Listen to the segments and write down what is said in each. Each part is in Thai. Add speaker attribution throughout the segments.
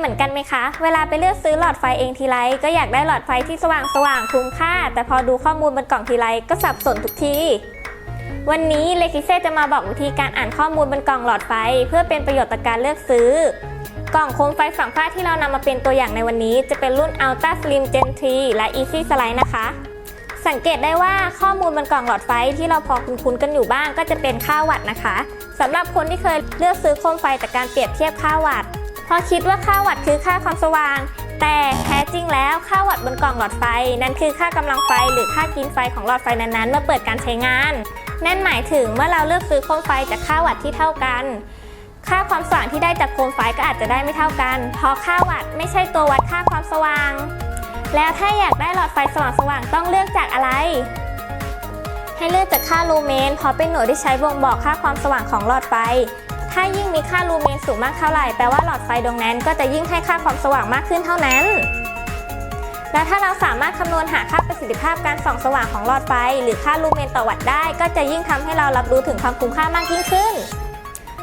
Speaker 1: เหมือนกันไหมคะ เวลาไปเลือกซื้อหลอดไฟเองทีไรก็อยากได้หลอดไฟที่สว่างสว่างคุ้มค่า แต่พอดูข้อมูลบนกล่องทีไรก็สับสนทุกที วันนี้เลคิเซ่จะมาบอกวิธีการอ่านข้อมูลบนกล่องหลอดไฟ เพื่อเป็นประโยชน์ต่อการเลือกซื้อกล่องโคมไฟฝั่งฟ้าที่เรานำมาเป็นตัวอย่างในวันนี้ จะเป็นรุ่น Ultra Slim Gen 3 และ Easy Slide นะคะ สังเกตได้ว่าข้อมูลบนกล่องหลอดไฟที่เราพอคุ้นๆกันอยู่บ้างก็จะเป็นค่าวัตต์นะคะสำหรับคนที่เคยเลือกซื้อโคมไฟจากการเปรียบเทียบค่าวัตต์ เพราะคิดว่าค่าวัตต์คือค่าความสว่าง แต่แท้จริงแล้วค่าวัตต์บนกล่องหลอดไฟ นั้นคือค่ากำลังไฟหรือค่ากินไฟของหลอดไฟนั้นๆ เมื่อเปิดการใช้งาน นั่นหมายถึงเมื่อเราเลือกซื้อโคมไฟจากค่าวัตต์ที่เท่ากัน ค่าความสว่างที่ได้จากโคมไฟก็อาจจะได้ไม่เท่ากัน เพราะค่าวัตต์ไม่ใช่ตัววัดค่าความสว่าง แล้วถ้าอยากได้หลอดไฟสว่างๆต้องเลือกจากอะไรให้เลือกจากค่าลูเมนเพราะเป็นหน่วยที่ใช้บ่งบอกค่าความสว่างของหลอดไฟ ถ้ายิ่งมีค่าลูเมนสูงมากเท่าไหร่แปลว่าหลอดไฟดวงนั้น ก็จะยิ่งให้ค่าความสว่างมากขึ้นเท่านั้น และถ้าเราสามารถคำนวณหาค่าประสิทธิภาพการส่องสว่างของหลอดไฟ หรือค่าลูเมนต่อวัตต์ได้ ก็จะยิ่งทำให้เรารับรู้ถึงความคุ้มค่ามากยิ่งขึ้น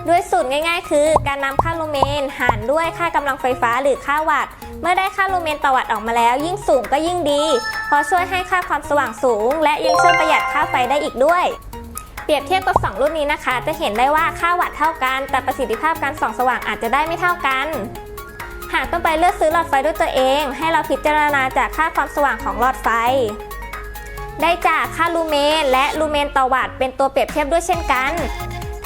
Speaker 1: ด้วยสูตรง่ายๆ คือ การนำค่าลูเมนหารด้วยค่ากำลังไฟฟ้าหรือค่าวัตต์เมื่อได้ค่าลูเมนต่อวัตต์ออกมาแล้ว ยิ่งสูงก็ยิ่งดี เพราะช่วยให้ค่าความสว่างสูง และยังช่วยประหยัดค่าไฟได้อีกด้วย เปรียบเทียบกับ 2 รุ่นนี้นะคะ จะเห็นได้ว่าค่าวัตต์เท่ากัน แต่ประสิทธิภาพการส่องสว่างอาจจะได้ไม่เท่ากัน หากต้องไปเลือกซื้อหลอดไฟด้วยตัวเอง ให้เราพิจารณาจากค่าความสว่างของหลอดไฟ ได้จากค่าลูเมนและลูเมนต่อวัตต์เป็นตัวเปรียบเทียบด้วยเช่นกัน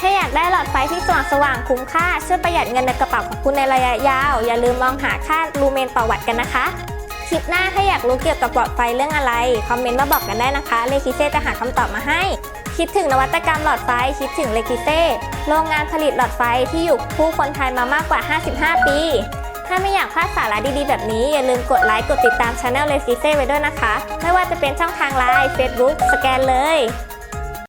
Speaker 1: ถ้าอยากได้หลอดไฟที่สว่างสว่างคุ้มค่าช่วยประหยัดเงินในกระเป๋าของคุณในระยะยาว อย่าลืมมองหาค่าลูเมนต่อวัตต์กันนะคะคลิปหน้าถ้าอยากรู้เกี่ยวกับหลอดไฟเรื่องอะไร คอมเมนต์มาบอกกันได้นะคะ เลคิเซ่จะหาคำตอบมาให้ คิดถึงนวัตกรรมหลอดไฟ คิดถึงเลกิเซ่โรงงานผลิตหลอดไฟที่อยู่คู่คนไทยมามากกว่า 55 ปี ถ้าไม่อยากพลาดสาระดีๆ แบบนี้ อย่าลืมกดไลค์ กดติดตามช anel เลกิเซ่ไว้ด้วยนะคะ ไม่ว่าจะเป็นช่องทางไลน์ Facebook สแกนเลย